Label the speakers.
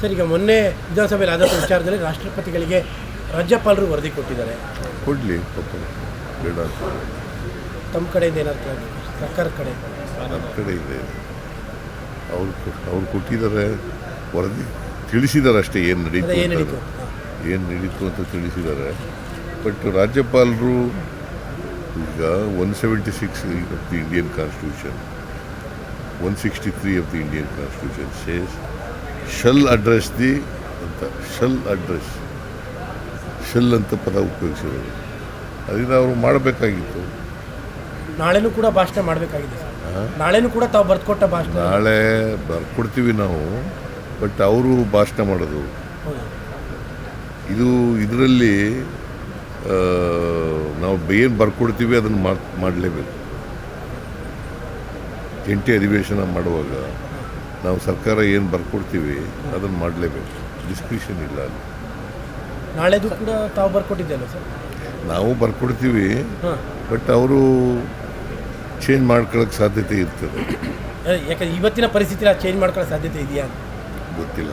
Speaker 1: Sir ಈಗ ಮೊನ್ನೆ ವಿಧಾನಸಭೆಯಲ್ಲಿ ಆದಂಥ ವಿಚಾರದಲ್ಲಿ ರಾಷ್ಟ್ರಪತಿಗಳಿಗೆ ರಾಜ್ಯಪಾಲರು ವರದಿ ಕೊಟ್ಟಿದ್ದಾರೆ.
Speaker 2: ಕೊಡಲಿ ಬೇಡ.
Speaker 1: ತಮ್ಮ ಕಡೆಯಿಂದ ಏನಾದ್ರು ಸರ್ಕಾರ ಕಡೆ?
Speaker 2: ನಮ್ಮ ಕಡೆ ಇದೆ. ಅವ್ರು ಅವ್ರು ಕೊಟ್ಟಿದ್ದಾರೆ ವರದಿ. ತಿಳಿಸಿದ್ದಾರೆ ಅಷ್ಟೇ ಏನು ನಡೀತು
Speaker 1: ಅದೇ ಏನು
Speaker 2: ಅಂತ.
Speaker 1: ನಡೀತು
Speaker 2: ಏನು ನಡೀತು ಅಂತ ತಿಳಿಸಿದ್ದಾರೆ. ಬಟ್ ರಾಜ್ಯಪಾಲರು ಈಗ one seventy six of the Indian constitution one sixty three of the Indian constitution says shall address the ಅಂತ ಶಲ್ ಅಡ್ರೆಸ್. ಶಲ್ ಅಂತ ಪದ ಉಪಯೋಗಿಸಿರೋದು. ಅದರಿಂದ ಅವರು ಮಾಡಬೇಕಾಗಿತ್ತು.
Speaker 1: ನಾಳೆನೂ ಕೂಡ ಭಾಷಣ ಮಾಡಬೇಕಾಗಿದೆ ನಾಳೆನೂ ಕೂಡ ತಾವು ಬರ್ಕೊಟ್ಟ ಭಾಷಣ.
Speaker 2: ನಾಳೆ ಬರ್ಕೊಡ್ತೀವಿ ನಾವು ಬಟ್ ಅವರು ಭಾಷಣ ಮಾಡೋದು. ಇದು ಇದರಲ್ಲಿ ನಾವು ಏನು ಬರ್ಕೊಡ್ತೀವಿ ಅದನ್ನು ಮಾಡಲೇಬೇಕು. ಜಂಟಿ ಅಧಿವೇಶನ ಮಾಡುವಾಗ. ನಾವು ಸರ್ಕಾರ ಏನು ಬರ್ಕೊಡ್ತೀವಿ ಅದನ್ನು ಮಾಡಲೇಬೇಕು. ಡಿಸ್ಕ್ರಿಷನ್ ಇಲ್ಲ ಅಲ್ಲಿ.
Speaker 1: ನಾಳೆದು ಕೂಡ ತಾವು ಬರ್ಕೊಟ್ಟಿದ್ದಲ್ಲ ಸರ್?
Speaker 2: ನಾವು ಬರ್ಕೊಡ್ತೀವಿ ಬಟ್ ಅವರು ಚೇಂಜ್ ಮಾಡ್ಕೊಳ್ಳೋಕ್ಕೆ ಸಾಧ್ಯತೆ ಇರ್ತದೆ.
Speaker 1: ಯಾಕಂದ್ರೆ ಇವತ್ತಿನ ಪರಿಸ್ಥಿತಿ ಚೇಂಜ್ ಮಾಡ್ಕೊಳ್ಳೋ ಸಾಧ್ಯತೆ ಇದೆಯಾ
Speaker 2: ಗೊತ್ತಿಲ್ಲ.